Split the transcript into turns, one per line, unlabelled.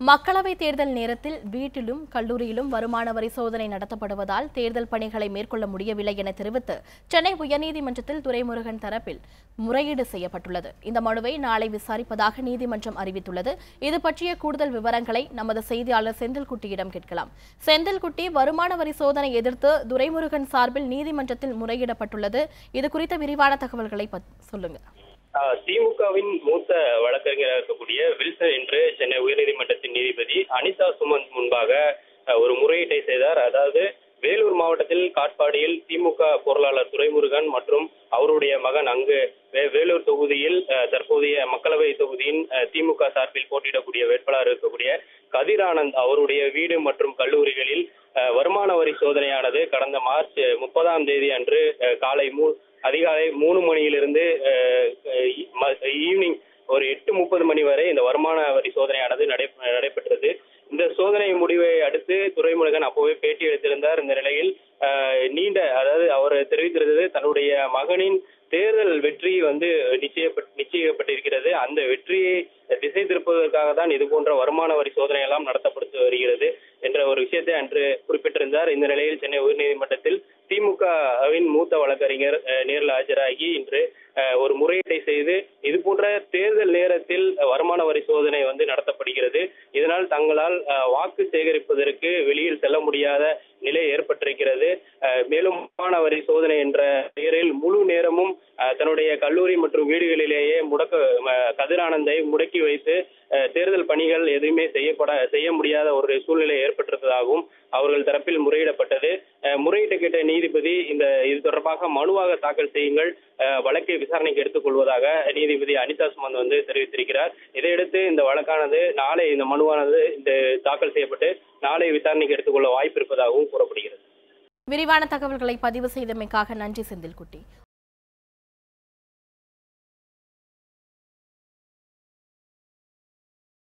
மக்களவைத் தேர்தல் நேரத்தில் வீட்டிலும் கல்லூரியிலும் வருமான வரி சோதனை நடத்தப்படுவதால் தேர்தல் பணிகளை மேற்கொள்ள முடியவில்லை என தெரிவித்து சென்னை உயர்நீதிமன்றத்தில் துரைமுருகன் தரப்பில் முறையீடு செய்யப்பட்டுள்ளது. இந்த மனுவை நாளை விசாரிப்பதாக நீதிமன்றம் அறிவித்துள்ளது. இது பற்றிய கூடுதல் விவரங்களை நமது செய்தியாளர் செந்தில்குட்டியிடம் கேட்கலாம். செந்தில்குட்டி வருமான வரி சோதனை எதிர்த்து துரைமுருகன் சார்பில் நீதிமன்றத்தில் முறையிடப்பட்டுள்ளது. இது குறித்த விரிவான தகவல்களை
சொல்லுங்கள் திமுகவின் மூத்த வழக்கறிஞராக இருக்கக்கூடிய வில்சன் என்று சென்னை உயர்நீதிமன்றத்தின் நீதிபதி அனிதா சுமந்த் முன்பாக ஒரு முறையீட்டை செய்தார். அதாவது வேலூர் மாவட்டத்தில் காட்பாடியில் திமுக பொருளாளர் துரைமுருகன் மற்றும் அவருடைய மகன் அங்கு வே- வேலூர் தொகுதியில் தற்போதைய மக்களவை தொகுதியின் திமுக சார்பில் போட்டியிடக்கூடிய வேட்பாளர் இருக்கக்கூடிய கதிர் ஆனந்த் அவருடைய வீடு மற்றும் கல்லூரிகளில் வருமான வரி சோதனையானது கடந்த மார்ச் முப்பதாம் தேதி அன்று காலை மூ அதிகாலை மூணு மணியிலிருந்து அஹ், அஹ், ம- ஈவினிங் ஒரு எட்டு முப்பது மணி வரை இந்த வருமான வரி சோதனையானது நடை நடைபெற்றது. இந்த சோதனை முடிவை அடுத்து துரைமுருகன் அப்போவே பேட்டி எடுத்திருந்தார். இந்த நிலையில் நீண்ட அதாவது அவர் தெரிவித்திருந்தது தன்னுடைய மகனின் தேர்தல் வெற்றி வந்து நிச்சயப்பட் நிச்சயிக்கப்பட்டிருக்கிறது. அந்த வெற்றியை திசை திருப்புவதற்காக தான் இது போன்ற வருமான வரி சோதனை எல்லாம் நடத்தப்பட்டு வருகிறது என்ற ஒரு விஷயத்தை அன்று குறிப்பிட்டிருந்தார். இந்த நிலையில் சென்னை உயர்நீதிமன்றத்தில் திமுகவின் மூத்த வழக்கறிஞர் நேரில் ஆஜராகி இன்று ஒரு முறையீட்டை செய்து இது போன்ற தேர்தல் நேரத்தில் வருமான வரி சோதனை வந்து நடத்தப்படுகிறது. இதனால் தங்களால் வாக்கு சேகரிப்பதற்கு வெளியில் செல்ல முடியாத நிலை ஏற்பட்டிருக்கிறது. மேலும் வருமான வரி சோதனை என்ற பெயரில் முழு நேரமும் தன்னுடைய கல்லூரி மற்றும் வீடுகளிலேயே முடக்க கதிரானந்தை முடக்கி வைத்து தேர்தல் பணிகள் எதுவுமே செய்யப்பட செய்ய முடியாத ஒரு சூழ்நிலை ஏற்பட்டிருப்பதாகவும் அவர்கள் தரப்பில் முறையிடப்பட்டது. முறையிட்டு கேட்ட நீதிபதி இந்த இது தொடர்பாக மனுவாக தாக்கல் செய்யுங்கள். வழக்கை விசாரணைக்கு எடுத்துக்கொள்வதாக நீதிபதி அனிதா சுமந்த் வந்து தெரிவித்திருக்கிறார். இதையடுத்து இந்த வழக்கானது நாளை இந்த மனுவானது இந்த தாக்கல் செய்யப்பட்டு நாளை விசாரணைக்கு எடுத்துக்கொள்ள வாய்ப்பு இருப்பதாகவும் கூறப்படுகிறது.
விரிவான தகவல்களை பதிவு செய்தமைக்காக நன்றி செந்தில்குட்டி.